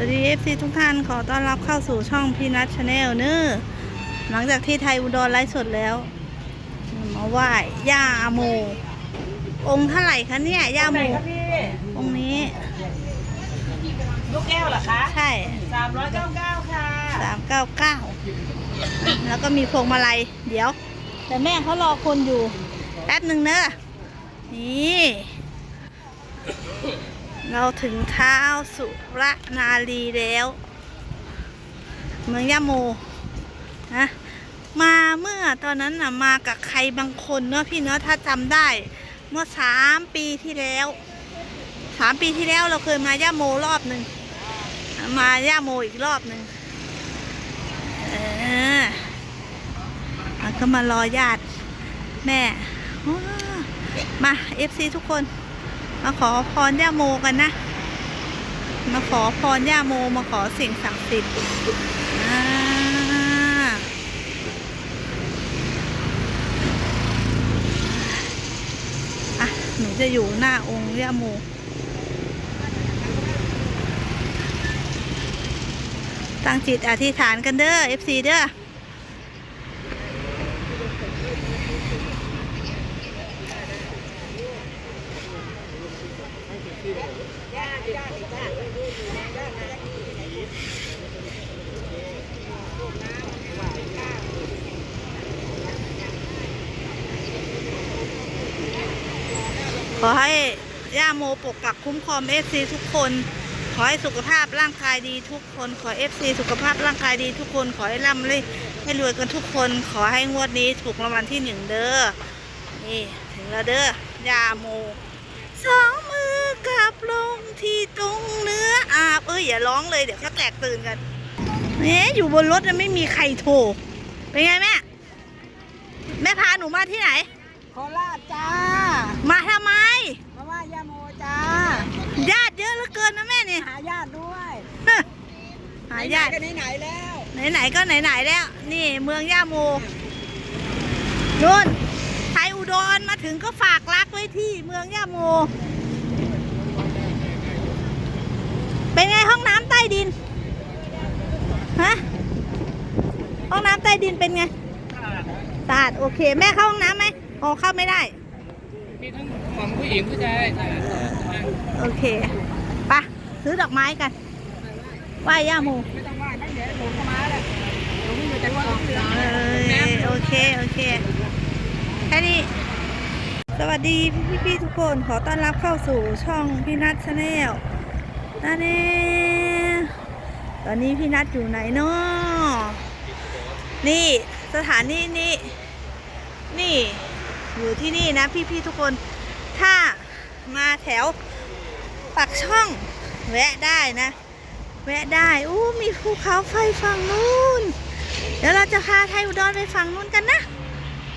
วัสดี FC ทุกท่านขอต้อนรับเข้าสู่ช่องพีนัทชาแนลเนอะหลังจากที่ไทยอุดรไลฟ์สดแล้ว มาไหว้ย่าโม องค์เท่าไหร่คะเนี่ยย่าโมไหนครับพี่องค์นี้ ลูกแก้วเหรอคะใช่สามร้อยเก้าเก้าค่ะสามเก้าเก้าแล้วก็มีพวงมาลัยเดี๋ยว แต่แม่เขารอคนอยู่ แป๊บหนึ่งเนอะนี่ เราถึงเท้าสุรนารีแล้ว เมืองยะโมนะมาเมื่อตอนนั้นน่ะมากับใครบางคนเนาะพี่เนาะถ้าจำได้ เมื่อสามปีที่แล้วสามปีที่แล้วเราเคยมายะโมรอบหนึ่งมายะโมอีกรอบหนึ่งเออแล้วก็มารอญาติแม่มาเอฟซีทุกคน มาขอพรย่าโมกันนะ มาขอพรย่าโมมาขอสิ่งศักดิ์สิทธิ์อ่าอะหนูจะอยู่หน้าองค์ย่าโมตั้งจิตอธิษฐานกันเด้อ FC เด้อ ขอให้ย่าโมปกปักคุ้มครองเอฟซีทุกคน ขอให้สุขภาพร่างกายดีทุกคน ขอเอฟซีสุขภาพร่างกายดีทุกคน ขอให้ร่ำเลยให้รวยกันทุกคน ขอให้งวดนี้ถูกรางวัลที่หนึ่งเด้อ นี่ ถึงแล้วเด้อย่าโมสอง บลงที่ตรงเนื้ออาบเอ้ยอย่าร้องเลยเดี๋ยวก็แตกตื่นกันเนี่ยอยู่บนรถน่ะไม่มีใครโทรเป็นไงแม่แม่พาหนูมาที่ไหน โคราชจ้า มาทำไมมาไหว่ายาโมจ้า ญาติเยอะเหลือเกินนะแม่นี่หาญาติด้วยหาญาติไหนๆกันไหนๆแล้ว ไหนๆก็ไหนๆแล้ว นี่เมืองย่าโมนู่นไทยอุดรมาถึงก็ฝากรักไว้ที่เมืองย่าโม เป็นไงห้องน้ำใต้ดิน ฮะ ห้องน้ำใต้ดินเป็นไงสะอาดโอเค แม่เข้าห้องน้ำไหมอ๋อเข้าไม่ได้ มีทั้งของผู้หญิงผู้ชายโอเคไปะซื้อดอกไม้กันไหว้ย่าโมไม่ต้องไหว่าตั้งเดี๋ยวหลงเข้ามาแหละหลงอยู่แต่ว่าเรือเอ้ยโอเค โอเค แค่นี้สวัสดีพี่พี่ๆทุกคนขอต้อนรับเข้าสู่ช่องพี่นัทชาแนล นั่นเองตอนนี้พี่นัทอยู่ไหนเนาะนี่สถานที่นี้นี่อยู่ที่นี่นะพี่พี่ๆทุกคน ถ้ามาแถวปักช่อง แวะได้นะ แวะได้ อู้มีภูเขาไฟฝั่งนู้น เดี๋ยวเราจะพาไทยอุดรไปฝั่งนู้นกันนะ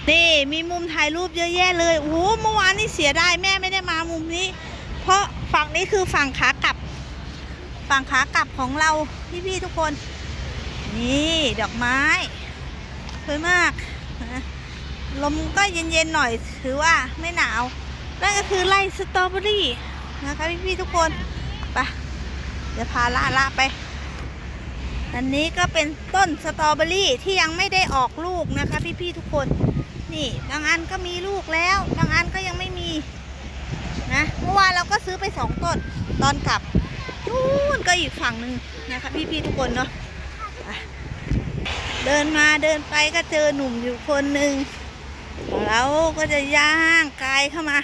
นี่มีมุมถ่ายรูปเยอะแยะเลย โอ้โห เมื่อวานนี่เสียดายแม่ไม่ได้มามุมนี้ เพราะฝั่งนี้คือฝั่งขา ฝั่งขากลับของเราพี่ๆทุกคน นี่ดอกไม้สวยมากนะลมก็เย็นๆหน่อยถือว่าไม่หนาวนั่นก็คือไร่สตรอเบอรี่นะคะพี่ๆทุกคนไปเดี๋ยวพาละละไป อันนี้ก็เป็นต้นสตรอเบอรี่ที่ยังไม่ได้ออกลูกนะคะ พี่ๆทุกคน นี่บางอันก็มีลูกแล้ว บางอันก็ยังไม่มีนะเมื่อวานเราก็ซื้อไปสองต้นตอนกลับ นู่นก็อีกฝั่งหนึ่งนะคะพี่ๆทุกคนเนาะเดินมาเดินไปก็เจอหนุ่มอยู่คนหนึ่งเราก็จะย่างกายเข้ามา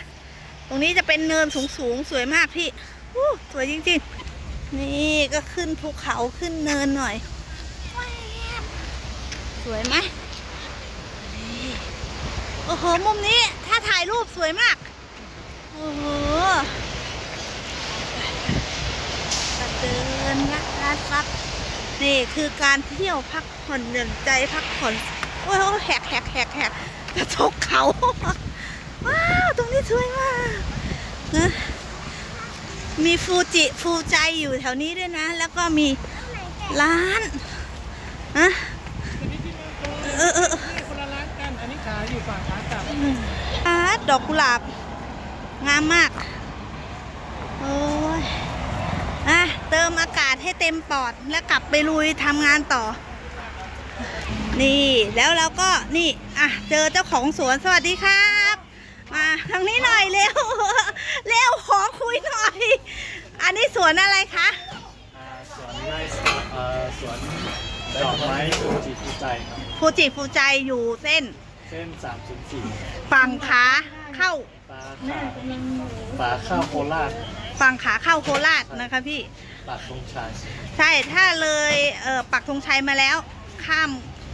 ตรงนี้จะเป็นเนินสูงๆสวยมากพี่สวยจริงๆ นี่ก็ขึ้นภูเขาขึ้นเนินหน่อย สวยไหมโอ้โห มุมนี้ถ้าถ่ายรูปสวยมาก โอ้โห เดินลัดลัดลัดนี่คือการเที่ยวพักผ่อนหย่อนใจพักผ่อนโอ้ยโอ้ยแหกแหกแหกแหกจะตกเขา ว้าวตรงนี้สวยมากนะมีฟูจิฟูใจอยู่แถวนี้ด้วยนะ แล้วก็มีร้านอะเออเออเออคนละร้านกันอันนี้ขายอยู่ฝั่งขากลับอาดอกกุหลาบงามมาก โอ้ยอะ เติ มอากาศให้เต็มปอดแล้วกลับไปลุยทำงานต่อ นี่แล้วเราก็นี่อะเจอเจ้าของสวนสวัสดีครับ มาทางนี้หน่อยเร็วเร็วขอคุยหน่อย อันนี้สวนอะไรคะอ่าสวนไร่เอ่อสวนดอกไม้ฟูจิฟูใจครับฟูจิฟูใจอยู่เส้นเส้น304ฝั่งขาเข้าปลาขาปลาข้าวโคราช ฝั่งขาเข้าโคราชนะคะพี่ ปากตรงชายใช่ถ้าเลยเออปักธงชัยมาแล้ว ข้าม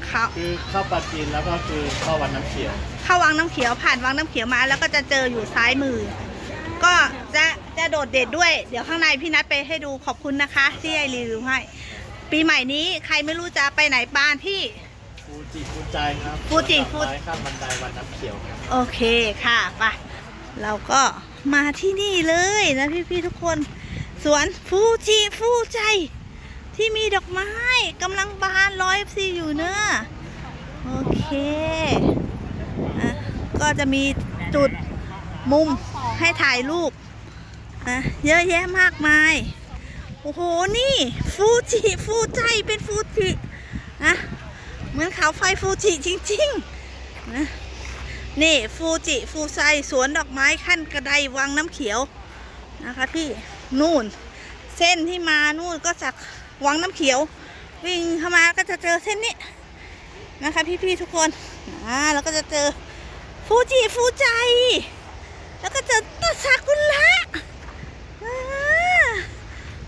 เขาคือเข้าปลาจีนแล้วก็คือเข้าวันน้ำเขียว เข้าวังน้ำเขียวผ่านวังน้ำเขียวมา แล้วก็จะเจออยู่ซ้ายมือ ก็จะจะโดดเด่นด้วย เดี๋ยวข้างในพี่นัดไปให้ดูขอบคุณนะคะ ที่ให้รีวิวให้ ปีใหม่นี้ใครไม่รู้จะไปไหนบ้านที่ ฟูจิฟูใจครับฟูจิดอกฟูไม้ข้ามบันไดวันน้ำเขียวครับ โอเคค่ะไป เราก็มาที่นี่เลยนะพี่ๆทุกคน สวนฟูจิฟูใจ ที่มีดอกไม้กำลังบานร้อยซีอยู่เนอะโอเคอะก็จะมีจุดมุมให้ถ่ายรูปนะเยอะแยะมากมาย โอ้โห นี่ฟูจิฟูใจเป็นฟูจินะเหมือนเขาไฟฟูจิจริงๆนะ นี่ฟูจิฟูไซสวนดอกไม้ขั้นกระไดวังน้ำเขียวนะคะพี่นู่น เส้นที่มานู่นก็จากวังน้ำเขียว วิ่งเข้ามาก็จะเจอเส้นนี้นะคะ พี่ๆทุกคนอ่าแล้วก็จะเจอฟูจิฟูใจ แล้วก็เจอต้นซากุระอ่า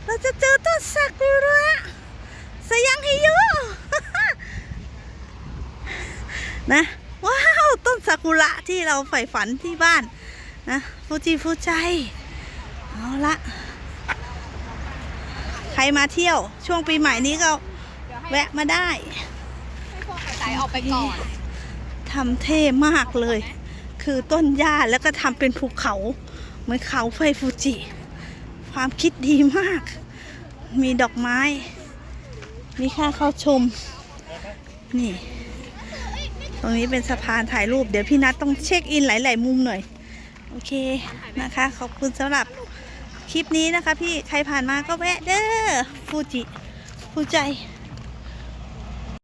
เราจะเจอต้นซากุระสยังฮิโยนะ ว้าวต้นซากุระที่เราใฝ่ฝันที่บ้านนะฟูจิฟูใจเอาละใครมาเที่ยวช่วงปีใหม่นี้ก็แวะมาได้ให้พวกกระต่ายออกไปก่อนทำเท่มากเลย คือต้นหญ้าแล้วก็ทำเป็นภูเขา เหมือนเขาไฟฟูจิ ความคิดดีมาก มีดอกไม้ มีค่าเข้าชม นี่ต รงนี้เป็นสะพานถ่ายรูป เดี๋ยวพี่นัทต้องเช็คอินหลาย ๆ มุมหน่อย โอเคนะคะ ขอบคุณสำหรับคลิปนี้นะคะ พี่ใครผ่านมาก็แวะเด้อฟูจิฟูใจ